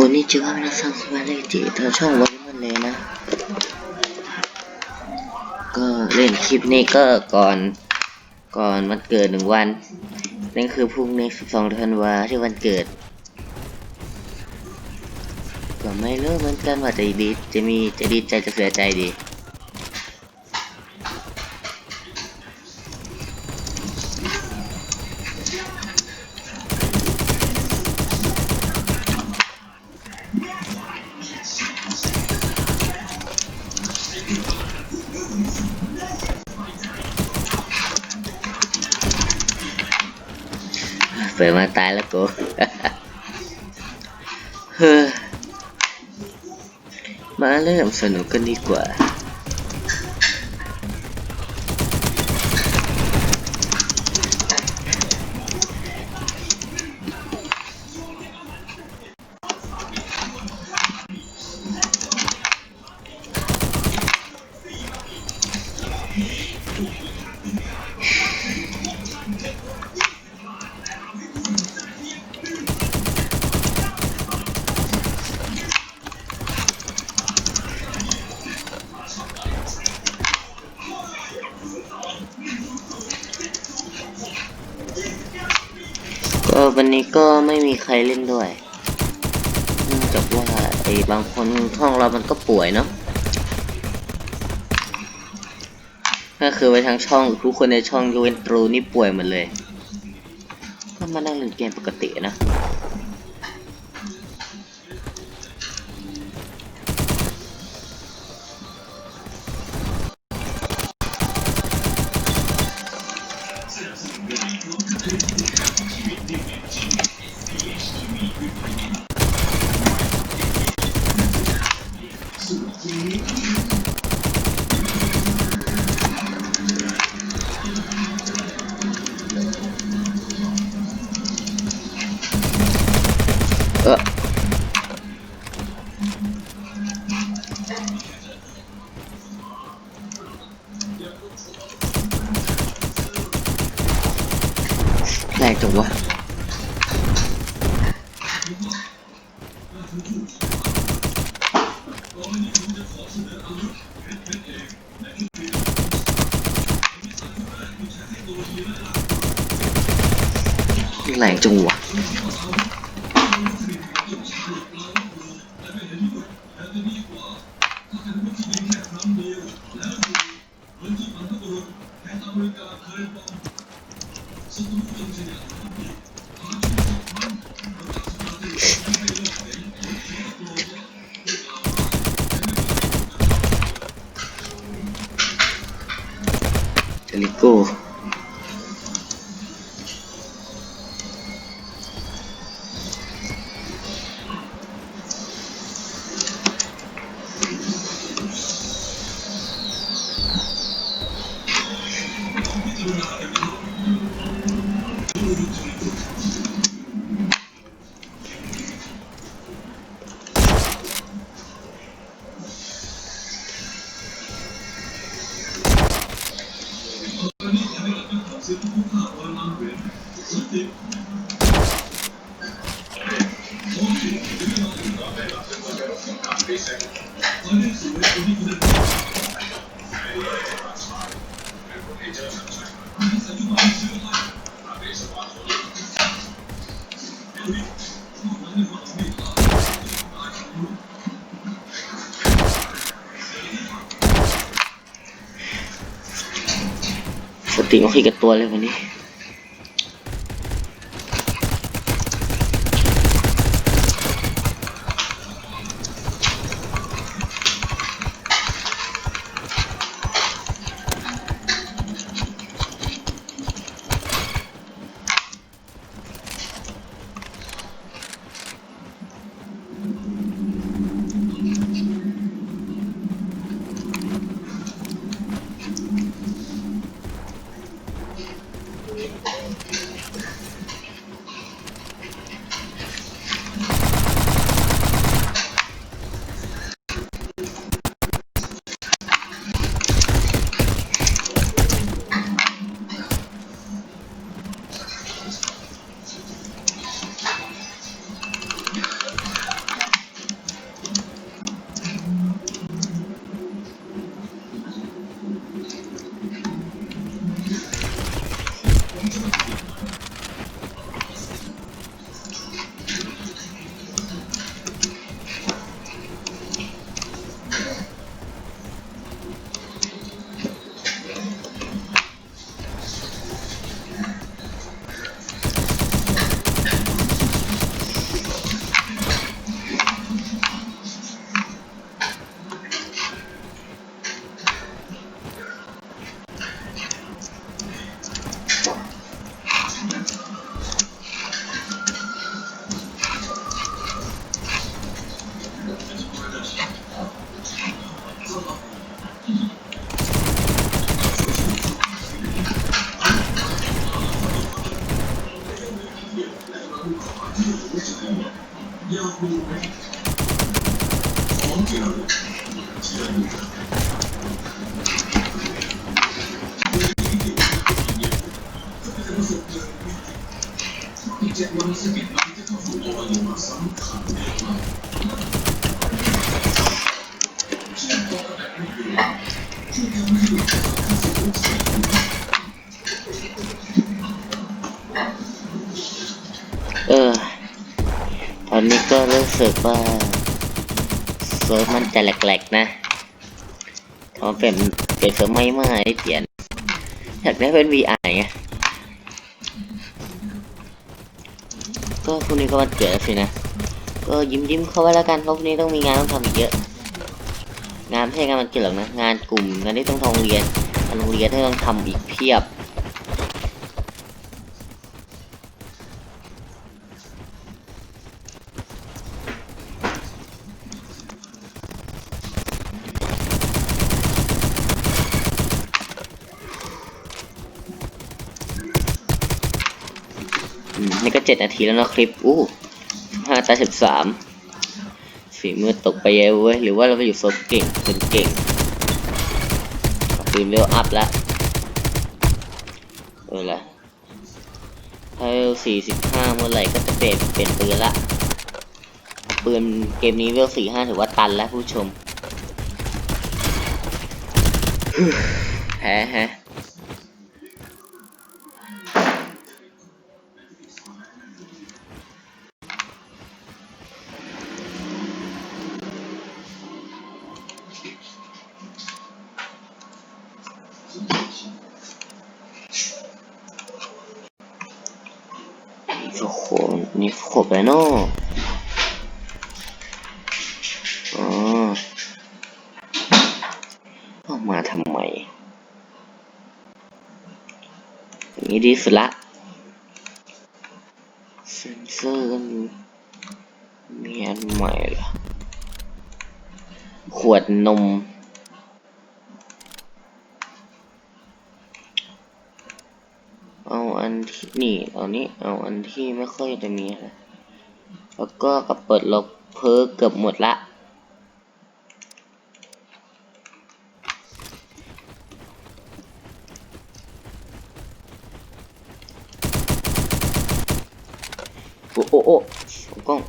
วันนี้จะว่าเราสร้างสมาธิที่ทางช่องวันมันเลยนะ ก็เล่นคลิปนี้ก็ก่อน ก่อนวันเกิดหนึ่งวัน นั่นคือพรุ่งนี้12ธันวาที่วันเกิด ก็ไม่รู้เหมือนกันว่าจะดี จะมี จะดีใจ จะเสียใจดี เปิดมาตายแล้วกูเฮ้อมาเริ่มสนุกกันดีกว่า ออวันนี้ก็ไม่มีใครเล่นด้วยเนื่องจากว่าไอ้บางคนท้องเรามันก็ป่วยเนาะก็คือไปทั้งช่องทุกคนในช่องยูเวนตรูนี่ป่วยหมดเลย ก็มานั่งเล่นเกมปกตินะ แรงจังวะแรงจังวะ สติโอเคกับตัวเลยวันนี้ เออ ตอนนี้ก็รู้สึกว่าเซิร์ฟมันจะแหลกๆนะเขาเป็นเปลี่ยนเซิร์ฟไม่ไม่เปลี่ยนอยากได้เป็น VR ไง ก็พรุ่งนี้ก็วันเกิดแล้วสินะ ก็ยิ้มยิ้มๆเข้าไว้แล้วกันเพราะพรุ่งนี้ต้องมีงานต้องทำอีกเยอะ งานไม่ใช่งานวันเกิดหรอกนะ งานกลุ่มงานที่ต้องทำโรงเรียนงานโรงเรียนที่ต้องทำอีกเพียบ นี่ก็เจ็ดนาทีแล้วเนะคลิป อู้ห้าตาสิบสามฝีมือตกไปเยอะเว้ย หรือว่าเราไปอยู่โซนเก่งคนเก่งปืนเร็วอัพแล้วเออละถ้าสี่สิบห้าเมื่อไหร่ก็จะเปลี่ยนเปลี่ยนปืนละ ปืนเกมนี้เวลสี่ห้าถือว่าตันแล้วผู้ชม แพ้ฮะ มาทำไมอย่างนี้ดีสุดละเซนเซอร์ก็มีมีอันใหม่เหรอขวดนมเอาอันที่นี่เอานี้เอาอันที่ไม่ค่อยจะมีอะแล้วก็กับเปิดลบเพิร์เกือบหมดละ โอ้โอ้โอ้กล้อง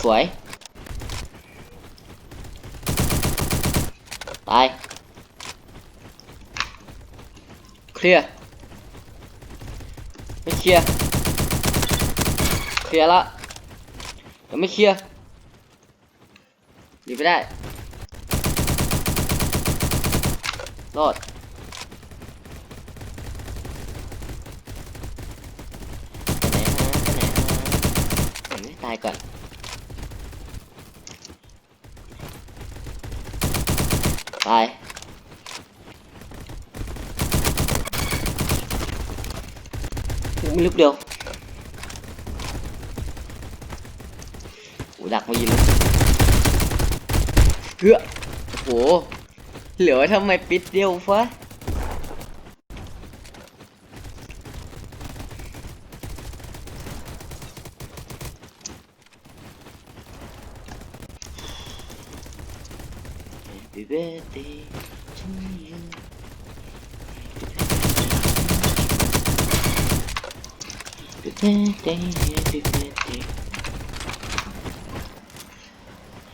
สวย ตาย เคลียร์ ไม่เคลียร์ เคลียร์ละยังไม่เคลียร์ หนีไปได้รอดไปไหนฮะไปไหนฮะเห็นไหมตายก่อนตายไม่ลึกเดียวโอ้ดักมายิงเลย เอื้อโหเหลือทำไมปิดเดียวฟะเบตเบต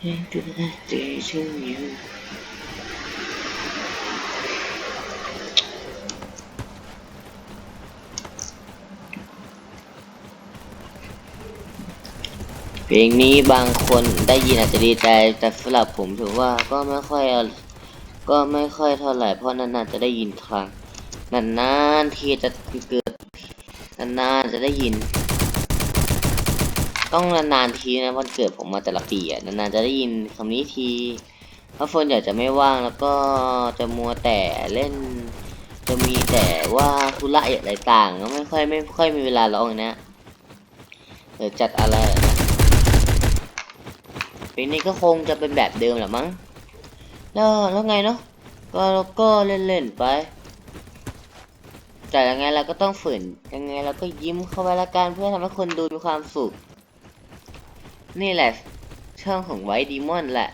into that station you เพลงนี้บางคนได้ยินอาจจะดีใจแต่สำหรับผมถือว่าก็ไม่ค่อยก็ไม่ค่อยเท่าไหร่เพราะนานๆจะได้ยินครั้งนานๆทีจะเกิดนานๆจะได้ยิน ต้องนานๆทีนะวันเกิดผมมาแต่ละปีอะนานๆจะได้ยินคำนี้ทีเพราะคนอยากจะไม่ว่างแล้วก็จะมัวแต่เล่น จะมีแต่ว่าธุระอะไรต่างก็ไม่ค่อยไม่ค่อยมีเวลาร้องนะเออจัดอะไรนะลงนี้ก็คงจะเป็นแบบเดิมแหละมั้งแล้วแล้วไงเนาะก็ก็เล่นๆไปแต่ยังไงเราก็ต้องฝืนยังไงเราก็ยิ้มเข้าไว้ละกันเพื่อทำให้คนดูมีความสุข นี่แหละ ช่องของไวดีมอนแหละ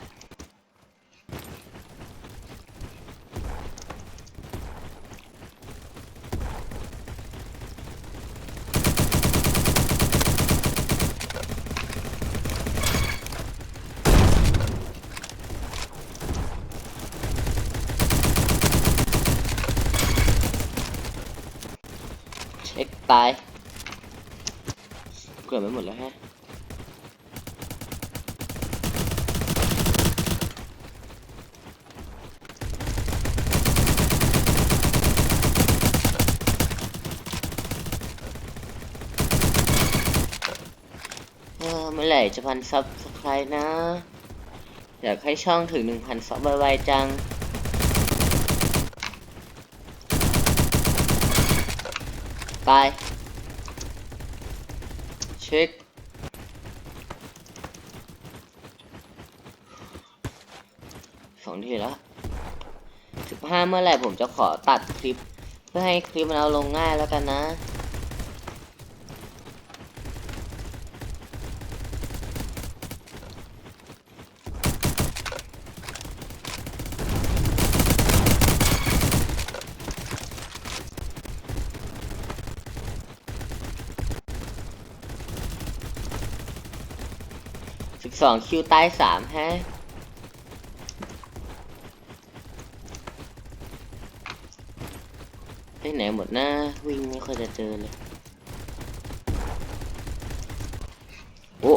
เช็คตายเกือบไม่หมดแล้วฮะ เออเมื่อไห ร่จะพันซับสไครต์นะ อยากให้ช่องถึงหนึ่งพันซับไวๆจังตายเช็คสองทีแล้วสิบห้าเมื่อไหร่ผมจะขอตัดคลิป เพื่อให้คลิปมันเอาลงง่ายแล้วกันนะ สองคิวใต้สามฮะไปไหนหมดหน้าวิ่งไม่ค่อยจะเจอเลยโอ้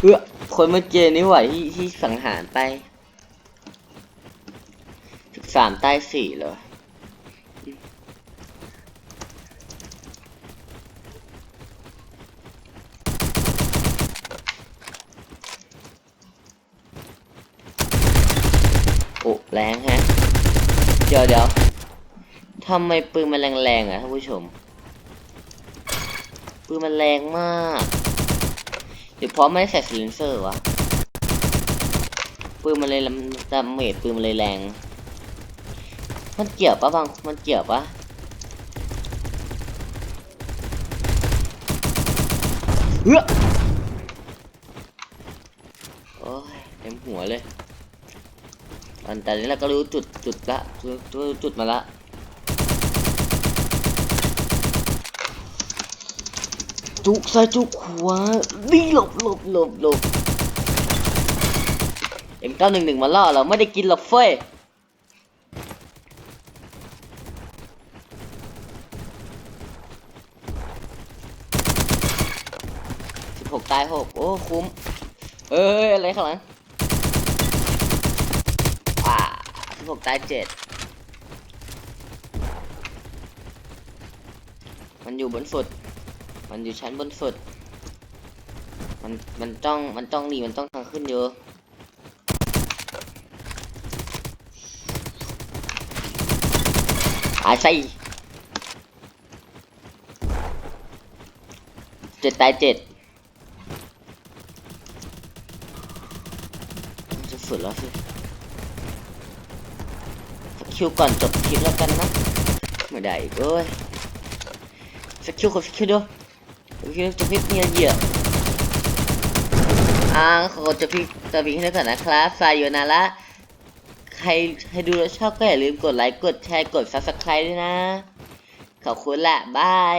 เออคนเมื่อกี้นี่หวาที่ที่สังหารไปสามใต้สี่เหร โอ้แรงฮะ เดี๋ยวเดี๋ยวทำไมปืนมันแรงๆอะท่านผู้ชม ปืนมันแรงมาก เดี๋ยวเพราะไม่ได้ใส่ซิลินเซอร์วะ ปืนมันเลยลำดาเมจปืนมันเลยแรง มันเกี่ยวปะบาง มันเกี่ยวปะเฮ้อโอ้ยเต็มหัวเลย อันแต่นี้เราก็รู้จุดจุดละรู้รู้จุดมาละจุกซ้ายจุกขวานี่หลบหลบหลบหลบเอ็มเก้าหนึ่งหนึ่งมาล่อเราไม่ได้กินหรอกเฟ้ยสิบหกตายหกโอ้คุ้มเอ้ยอะไรข้างหลัง อ่า สิบหกตายเจ็ด มันอยู่บนสุด มันอยู่ชั้นบนสุด มัน มันจ้อง มันจ้องหนี มันต้องทางขึ้นอยู่หายใส่เจ็ดตายเจ็ดจะสุดแล้วสิ กิลก่อนจบคลิปแล้วกันนะไม่ได้อีกเอ้ยสกิลขอสกิลดูสกิลจะพิษเนี่ยเหยื่ออ่าขอจะพิษจะพิษให้ก่อนนะครับซายโยนาระใครใครดูแล้วชอบก็อย่าลืมกดไลค์กดแชร์กด subscribe ด้วยนะ ขอบคุณแหละบาย